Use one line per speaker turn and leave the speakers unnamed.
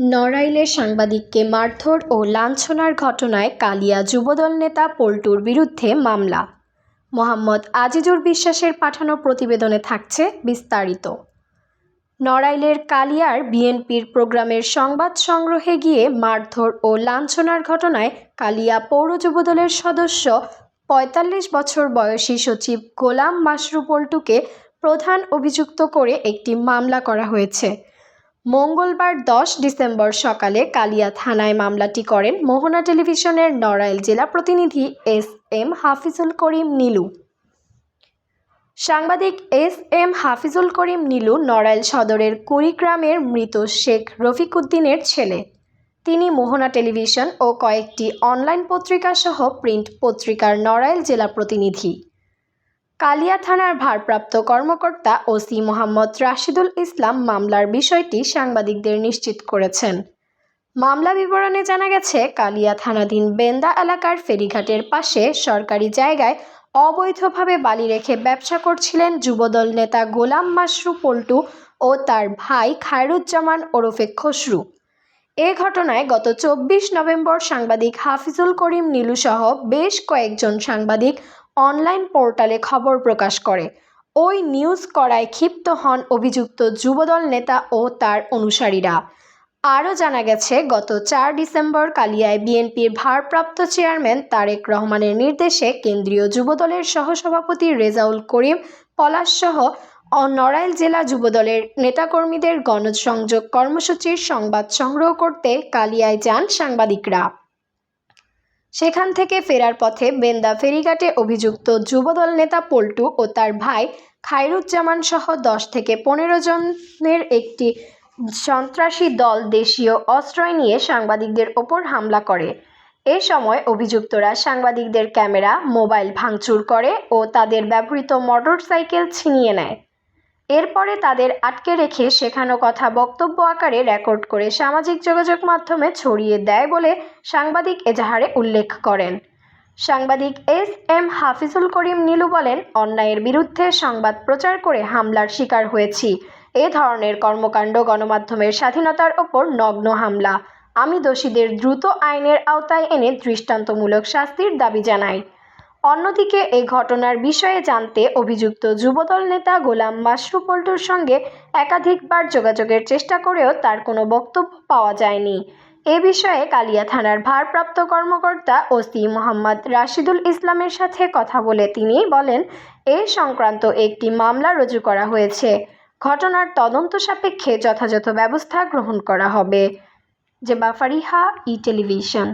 নড়াইলে সাংবাদিককে মারধর ও লাঞ্ছনার ঘটনায় কালিয়া যুবদল নেতা পল্টুর বিরুদ্ধে মামলা। মোহাম্মদ আজিজুর বিশ্বাসের পাঠানো প্রতিবেদনে থাকছে বিস্তারিত। নড়াইলের কালিয়ার বিএনপির প্রোগ্রামের সংবাদ সংগ্রহে গিয়ে মারধর ও লাঞ্ছনার ঘটনায় কালিয়া পৌর যুবদলের সদস্য, পঁয়তাল্লিশ বছর বয়সী সচিব গোলাম মাসরু পল্টুকে প্রধান অভিযুক্ত করে একটি মামলা করা হয়েছে। মঙ্গলবার দশ ডিসেম্বর সকালে কালিয়া থানায় মামলাটি করেন মোহনা টেলিভিশনের নড়াইল জেলা প্রতিনিধি এস এম হাফিজুল করিম নীলু। সাংবাদিক এস এম হাফিজুল করিম নীলু নড়াইল সদরের কুড়িগ্রামের মৃত শেখ রফিক উদ্দিনের ছেলে। তিনি মোহনা টেলিভিশন ও কয়েকটি অনলাইন পত্রিকা সহ প্রিন্ট পত্রিকার নড়াইল জেলা প্রতিনিধি। কালিয়া থানার ভারপ্রাপ্ত কর্মকর্তা ওসি মোহাম্মদ রাশিদুল ইসলাম মামলার বিষয়টি সাংবাদিকদের নিশ্চিত করেছেন। মামলা বিবরণে জানা গেছে, কালিয়া থানাধীন বেন্দা এলাকার ফেরিঘাটের পাশে সরকারি জায়গায় অবৈধভাবে বালি রেখে ব্যবসা করছিলেন যুবদল নেতা গোলাম মাসরু পল্টু ও তার ভাই খায়রুজ্জামান ওরফে খসরু। এ ঘটনায় গত চব্বিশ নভেম্বর সাংবাদিক হাফিজুল করিম নীলুসহ বেশ কয়েকজন সাংবাদিক অনলাইন পোর্টালে খবর প্রকাশ করে। ওই নিউজ করায় ক্ষিপ্ত হন অভিযুক্ত যুবদল নেতা ও তার অনুসারীরা। আরও জানা গেছে, গত চার ডিসেম্বর কালিয়ায় বিএনপির ভারপ্রাপ্ত চেয়ারম্যান তারেক রহমানের নির্দেশে কেন্দ্রীয় যুবদলের সহসভাপতি রেজাউল করিম পলাশসহ অ নড়াইল জেলা যুবদলের নেতাকর্মীদের গণসংযোগ কর্মসূচির সংবাদ সংগ্রহ করতে কালিয়ায় যান সাংবাদিকরা। সেখান থেকে ফেরার পথে বেন্দা ফেরিঘাটে অভিযুক্ত যুবদল নেতা পল্টু ও তার ভাই খায়রুজ্জামান সহ দশ থেকে পনেরো জনের একটি সন্ত্রাসী দল দেশীয় অস্ত্র নিয়ে সাংবাদিকদের ওপর হামলা করে। এ সময় অভিযুক্তরা সাংবাদিকদের ক্যামেরা, মোবাইল ভাঙচুর করে ও তাদের ব্যবহৃত মোটরসাইকেল ছিনিয়ে নেয়। এরপরে তাদের আটকে রেখে শেখানো কথা বক্তব্য আকারে রেকর্ড করে সামাজিক যোগাযোগ মাধ্যমে ছড়িয়ে দেয় বলে সাংবাদিক এজাহারে উল্লেখ করেন। সাংবাদিক এস এম হাফিজুল করিম নীলু বলেন, অন্যায়ের বিরুদ্ধে সংবাদ প্রচার করে হামলার শিকার হয়েছি। এ ধরনের কর্মকাণ্ড গণমাধ্যমের স্বাধীনতার ওপর নগ্ন হামলা। আমি দোষীদের দ্রুত আইনের আওতায় এনে দৃষ্টান্তমূলক শাস্তির দাবি জানাই। অন্যদিকে এ ঘটনার বিষয়ে জানতে অভিযুক্ত যুবদল নেতা গোলাম মাসরু পল্টুর সঙ্গে একাধিকবার যোগাযোগের চেষ্টা করেও তার কোনো বক্তব্য পাওয়া যায়নি। এ বিষয়ে কালিয়া থানার ভারপ্রাপ্ত কর্মকর্তা ওসি মোহাম্মদ রাশিদুল ইসলামের সাথে কথা বলে তিনি বলেন, এ সংক্রান্ত একটি মামলা রুজু করা হয়েছে। ঘটনার তদন্ত সাপেক্ষে যথাযথ ব্যবস্থা গ্রহণ করা হবে। Zeba Fariha, E television.